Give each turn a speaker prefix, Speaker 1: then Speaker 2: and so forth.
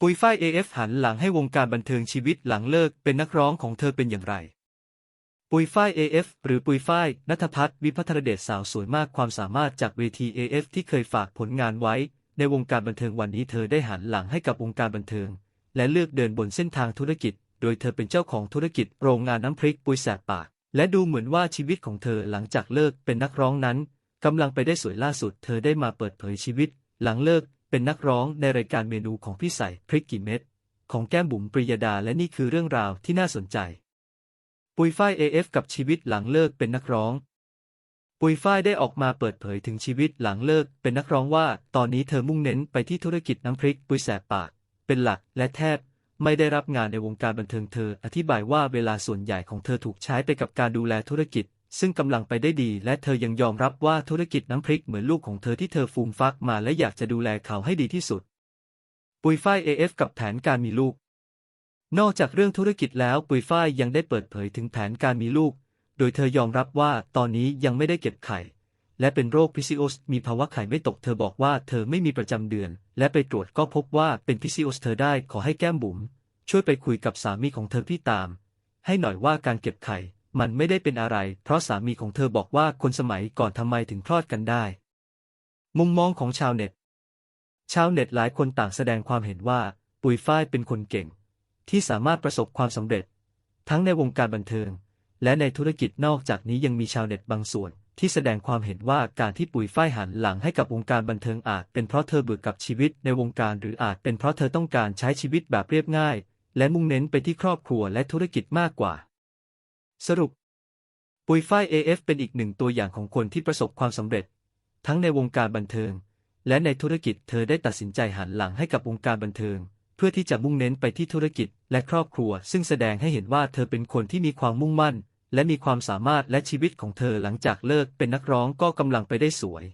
Speaker 1: ปุยฝ้าย AF หันหลังให้วงการบันเทิงชีวิตหลังเลิกเป็นนักร้องของเธอเป็นอย่างไร ปุยฝ้าย AF หรือปุยฝ้ายนัทพัฒน์วิพัฒนเดชสาวสวยมากความสามารถจากเวที AF ที่เคยฝากผลงานไว้ ในวงการบันเทิงวันนี้เธอได้หันหลังให้กับวงการบันเทิง และเลือกเดินบนเส้นทางธุรกิจ โดยเธอเป็นเจ้าของธุรกิจโรงงานน้ำพริกปุยแสบปาก และดูเหมือนว่าชีวิตของเธอหลังจากเลิกเป็นนักร้องนั้นกำลังไปได้สวยล่าสุด เธอได้มาเปิดเผยชีวิต หลังเลิก เป็นนักร้องในรายการเมนูของพี่ใส่พริกกี่เม็ดของแก้มบุ๋มปริยดาและนี่คือเรื่องราวที่น่าสนใจ ปุยฝ้าย AF กับชีวิตหลังเลิกเป็นนักร้อง ปุยฝ้ายได้ออกมาเปิดเผยถึงชีวิตหลังเลิกเป็นนักร้องว่า ตอนนี้เธอมุ่งเน้นไปที่ธุรกิจน้ำพริกปุยแสบปาก เป็นหลักและแทบไม่ได้รับงานในวงการบันเทิงเธอ อธิบายว่าเวลาส่วนใหญ่ของเธอถูกใช้ไปกับการดูแลธุรกิจ ซึ่งกำลังไปได้ดี และเธอยังยอมรับว่าธุรกิจน้ำพริกเหมือนลูกของเธอที่เธอฟูมฟักมาและอยากจะดูแลเขาให้ดีที่สุด ปุยฝ้าย AF กับแผนการมีลูก นอกจากเรื่องธุรกิจแล้วปุยฝ้ายยังได้เปิดเผยถึงแผนการมีลูก โดยเธอยอมรับว่าตอนนี้ยังไม่ได้เก็บไข่ และเป็นโรค PCOS มีภาวะไข่ไม่ตก เธอบอกว่าเธอไม่มีประจำเดือน และไปตรวจก็พบว่าเป็น PCOS เธอได้ขอให้แก้มบุ๋มช่วยไปคุยกับสามีของเธอพี่ตาม ให้หน่อยว่าการเก็บไข่ มันไม่ได้เป็นอะไร เพราะสามีของเธอบอกว่าคนสมัยก่อนทำไมถึงคลอดกันได้ มุมมองของชาวเน็ต ชาวเน็ตหลายคนต่างแสดงความเห็นว่า ปุ๋ยฝ้ายเป็นคนเก่ง ที่สามารถประสบความสำเร็จ ทั้งในวงการบันเทิง และในธุรกิจนอกจากนี้ยังมีชาวเน็ตบางส่วน ที่แสดงความเห็นว่าการที่ปุ๋ยฝ้ายหันหลังให้กับวงการบันเทิงอาจ เป็นเพราะเธอเบื่อกับชีวิตในวงการ หรืออาจเป็นเพราะเธอต้องการใช้ชีวิตแบบเรียบง่าย และมุ่งเน้นไปที่ครอบครัวและธุรกิจมากกว่า สรุป ปุยฝ้าย AF เป็นอีกหนึ่งตัวอย่างของคนที่ประสบความสำเร็จ ทั้งในวงการบันเทิง และในธุรกิจเธอได้ตัดสินใจหันหลังให้กับวงการบันเทิง เพื่อที่จะมุ่งเน้นไปที่ธุรกิจและครอบครัว ซึ่งแสดงให้เห็นว่าเธอเป็นคนที่มีความมุ่งมั่น และมีความสามารถและชีวิตของเธอหลังจากเลิกเป็นนักร้องก็กำลังไปได้สวย